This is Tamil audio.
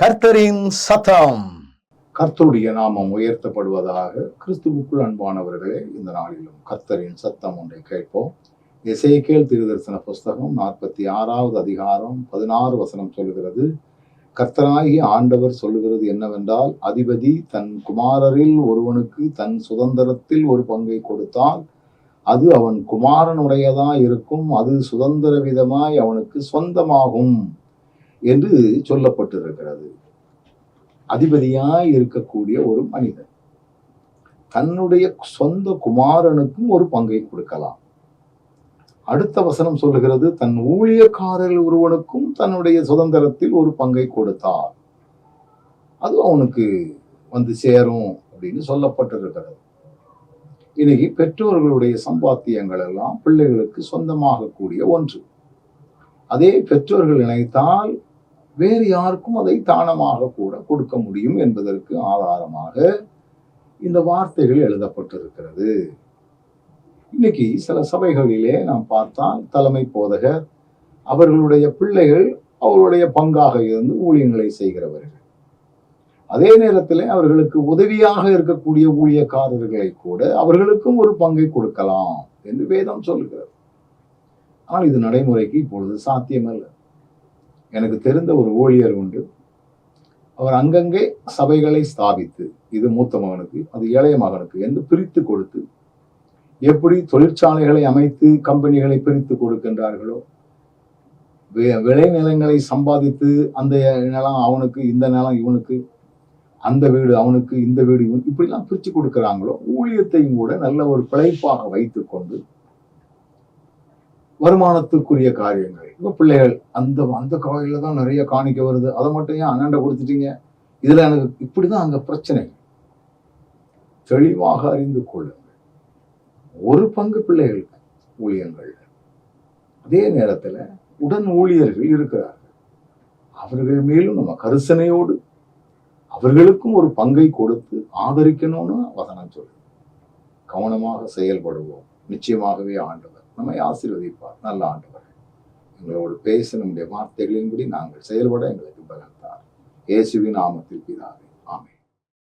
கர்த்தரின் சத்தம். கர்த்தருடைய நாமம் உயர்த்தப்படுவதாக கிறிஸ்துவுக்குள் அன்பானவர்களே இந்த நாளிலும் கர்த்தரின் சத்தம் ஒன்றை கேட்போம். இசைக்கேல் திருதர்சன புஸ்தகம் நாற்பத்தி ஆறாவது அதிகாரம் பதினாறு வசனம் சொல்கிறது கர்த்தராகி ஆண்டவர் சொல்லுகிறது என்னவென்றால் அதிபதி தன் குமாரரில் ஒருவனுக்கு தன் சுதந்திரத்தில் ஒரு பங்கை கொடுத்தால் அது அவன் குமாரனுடையதா இருக்கும் அது சுதந்திர விதமாய் அவனுக்கு சொந்தமாகும். என்று சொல்லப்பட்டிருக்கிறது. அதிபதியாய் இருக்கக்கூடிய ஒரு மனிதன் தன்னுடைய சொந்த குமாரனுக்கும் ஒரு பங்கை கொடுக்கலாம். அடுத்த வசனம் சொல்லுகிறது தன் ஊழியக்காரர் ஒருவனுக்கும் தன்னுடைய சுதந்திரத்தில் ஒரு பங்கை கொடுத்தார். அது அவனுக்கு வந்து சேரும் அப்படின்னு சொல்லப்பட்டிருக்கிறது. இன்னைக்கு பெற்றோர்களுடைய சம்பாத்தியங்கள் எல்லாம் பிள்ளைகளுக்கு சொந்தமாக கூடிய ஒன்று. அதே பெற்றோர்கள் நினைத்தால் வேறு யாருக்கும் அதை தானமாக கூட கொடுக்க முடியும் என்பதற்கு ஆதாரமாக இந்த வார்த்தைகள் எழுதப்பட்டிருக்கிறது. இன்னைக்கு சில சபைகளிலே நாம் பார்த்தால் தலைமை போதகர் அவர்களுடைய பிள்ளைகள் அவருடைய பங்காக இருந்து ஊழியங்களை செய்கிறவர்கள். அதே நேரத்தில் அவர்களுக்கு உதவியாக இருக்கக்கூடிய ஊழியக்காரர்களை கூட அவர்களுக்கும் ஒரு பங்கை கொடுக்கலாம் என்று வேதம் சொல்கிறது. ஆனால் இது நடைமுறைக்கு இப்பொழுது சாத்தியமல்ல. எனக்கு தெரிந்த ஒரு ஊழியர் உண்டு. அவர் அங்கங்கே சபைகளை ஸ்தாபித்து இது மூத்த மகனுக்கு அது இளைய மகனுக்கு என்று பிரித்து கொடுத்து எப்படி தொழிற்சாலைகளை அமைத்து கம்பெனிகளை பிரித்து கொடுக்கின்றார்களோ வி- விளைநிலங்களை சம்பாதித்து அந்த நிலம் அவனுக்கு இந்த நிலம் இவனுக்கு அந்த வீடு அவனுக்கு இந்த வீடு இவன் இப்படிலாம் பிரித்து கொடுக்குறாங்களோ ஊழியத்தையும் கூட நல்ல ஒரு பிழைப்பாக வைத்துக்கொண்டு வருமானத்துக்குரிய காரியங்கள். இப்போ பிள்ளைகள் அந்த அந்த கோயிலில் தான் நிறைய காணிக்க வருது. அதை மட்டும் ஏன் அண்ணாண்ட கொடுத்துட்டீங்க? இதுல எனக்கு இப்படிதான் அங்க பிரச்சனை. தெளிவாக அறிந்து கொள்ளுங்கள். ஒரு பங்கு பிள்ளைகள் ஊழியங்கள் அதே நேரத்துல உடன் ஊழியர்கள் இருக்கிறார்கள். அவர்கள் மேலும் நம்ம கரிசனையோடு அவர்களுக்கும் ஒரு பங்கை கொடுத்து ஆதரிக்கணும்னு வசனம் சொல்லு கவனமாக செயல்படுவோம். நிச்சயமாகவே ஆண்டவர் நம்மை ஆசீர்வதிப்பார். நல்ல ஆண்டவர் எங்களோடு பேச நம்முடைய வார்த்தைகளின்படி நாங்கள் செயல்பட எங்களுக்கு பலத்தார் இயேசுவின் நாமத்தில் பிதாவே